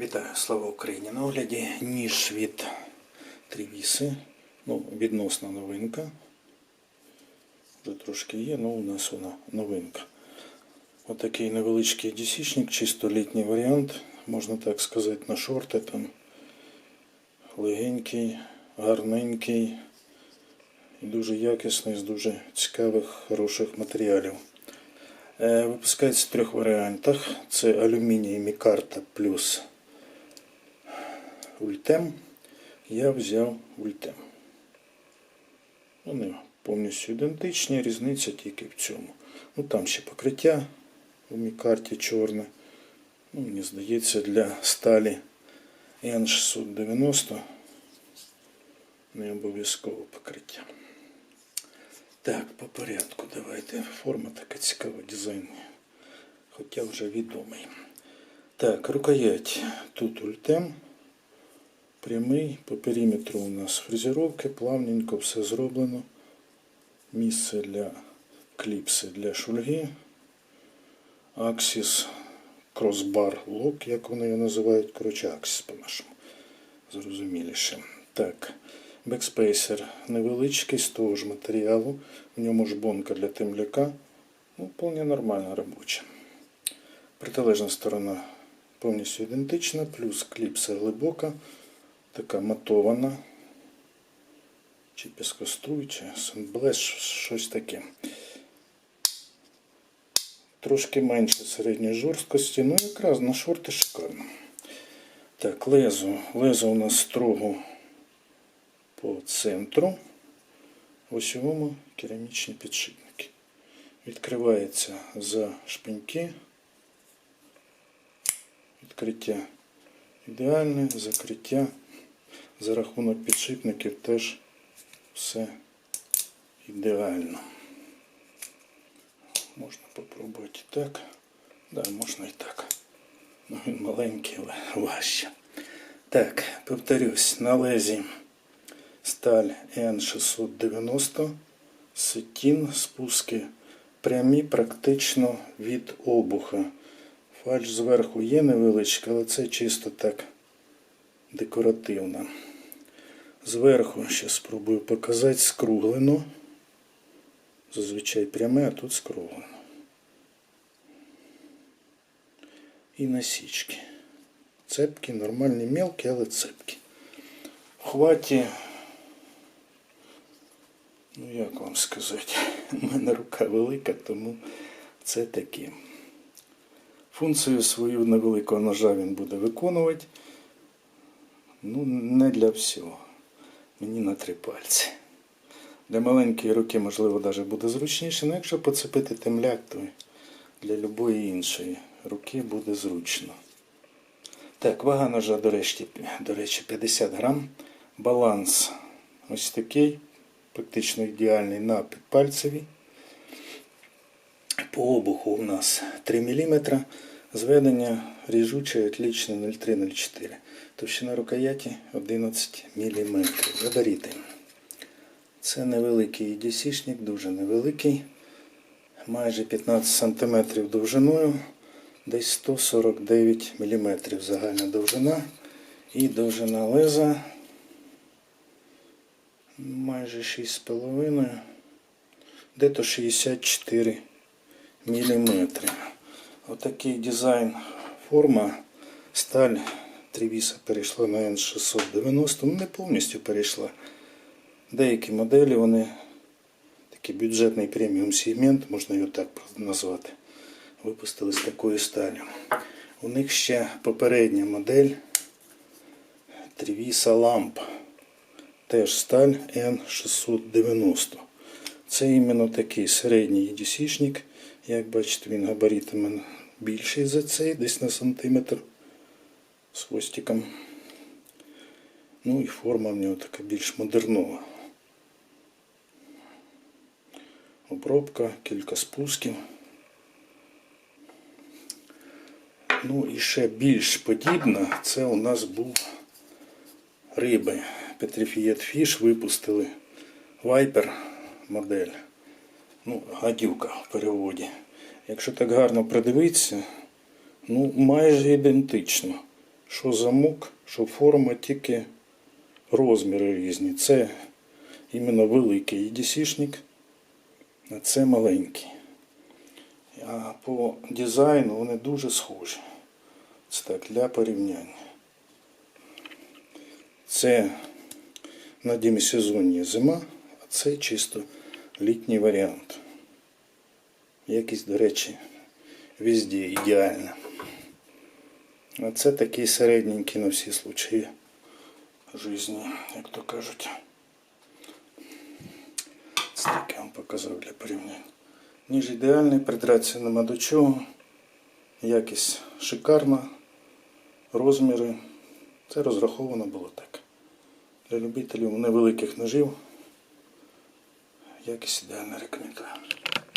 Вітаю, слава Україні! На огляді ніж від Трівіси. Ну, відносна новинка. Вже трошки є, але у нас вона новинка. Отакий невеличкий дісічник, чисто літній варіант, можна так сказати, на шорти там. Легенький, гарненький і дуже якісний, з дуже цікавих, хороших матеріалів. Е, Випускається в трьох варіантах. Це алюміній мікарта плюс ультем. Я взяв ультем. Вони повністю ідентичні, різниця тільки в цьому. Ну там ще покриття у мікарті чорне. Ну, мені здається, для сталі N690 не обов'язково покриття. Так, по порядку давайте. Форма така цікава, дизайн. Хоча вже відомий. Так, рукоять. Тут ультем. Прямий. По периметру у нас фрезеровки, плавненько все зроблено. Місце для кліпси для шульги. Аксіс кросбар лок, як вони його називають. Коротше, аксіс по-нашому. Зрозуміліше. Так. Бекспейсер невеличкий з того ж матеріалу. В ньому ж бонка для темляка. Ну, вполне нормальна робоча. Протилежна сторона повністю ідентична, плюс кліпса глибока, така матована. Чи піскоструй, чи санблес, щось таке. Трошки менше середньої жорсткості, ну якраз на шорти шикарно. Так, лезо. Лезо у нас строго по центру осьовому керамічні підшипники. Відкривається за шпиньки. Відкриття ідеальне, закриття за рахунок підшипників теж все ідеально. Можна попробувати і так. Да, можна і так. Ну, він маленький, але важче. Так, повторюсь, на лезі сталь N690, сетін, спуски прямі практично від обуха. Фальш зверху є невеличка, але це чисто так декоративно. Зверху ще спробую показати скруглено. Зазвичай пряме, а тут скруглено. І насічки. Цепки, нормальні мелкі, але цепки. В хваті Ну, як вам сказати, у мене рука велика, тому це таке. Функцію свою невеликого ножа він буде виконувати. Ну, не для всього. Мені на три пальці. Для маленької руки, можливо, навіть буде зручніше, але якщо поцепити темляк, то для любої іншої руки буде зручно. Так, вага ножа, до речі, до речі 50 грам. Баланс ось такий практично ідеальний на підпальцеві. По обуху у нас 3 мм. Зведення ріжуче отлічне 0,3-0,4. Товщина рукояті 11 мм. Габаріти. Це невеликий дісішник, дуже невеликий. Майже 15 см довжиною, десь 149 мм загальна довжина. І довжина леза майже 6,5, де-то 64 мм. Отакий дизайн форма. Сталь Трівіса перейшла на N690, ну не повністю перейшла. Деякі моделі вони такий бюджетний преміум сегмент, можна його так назвати. Випустили з такою сталю. У них ще попередня модель Трівіса Lamp теж сталь N690. Це іменно такий середній EDC-шник. Як бачите, він габаритами більший за цей, десь на сантиметр з хвостиком. Ну і форма в нього така більш модернова. Обробка, кілька спусків. Ну і ще більш подібна, це у нас був риби. Petrified Fish випустили Viper модель. Ну, гадюка в переводі. Якщо так гарно придивитися, ну майже ідентично. що замок, що форма, тільки розміри різні. Це іменно великий EDC-шник, а це маленький. А по дизайну вони дуже схожі. Це так, для порівняння. Це на демісезонні зима, а це чисто літній варіант. Якість, до речі, везде ідеальна. А це такий середненький на всі случаї житті, як то кажуть. Це таке вам показав для порівняння. Ніж ідеальний, придратися нема до чого. Якість шикарна, розміри. Це розраховано було так. Для любителів невеликих ножів якість ідеальна рекомендую.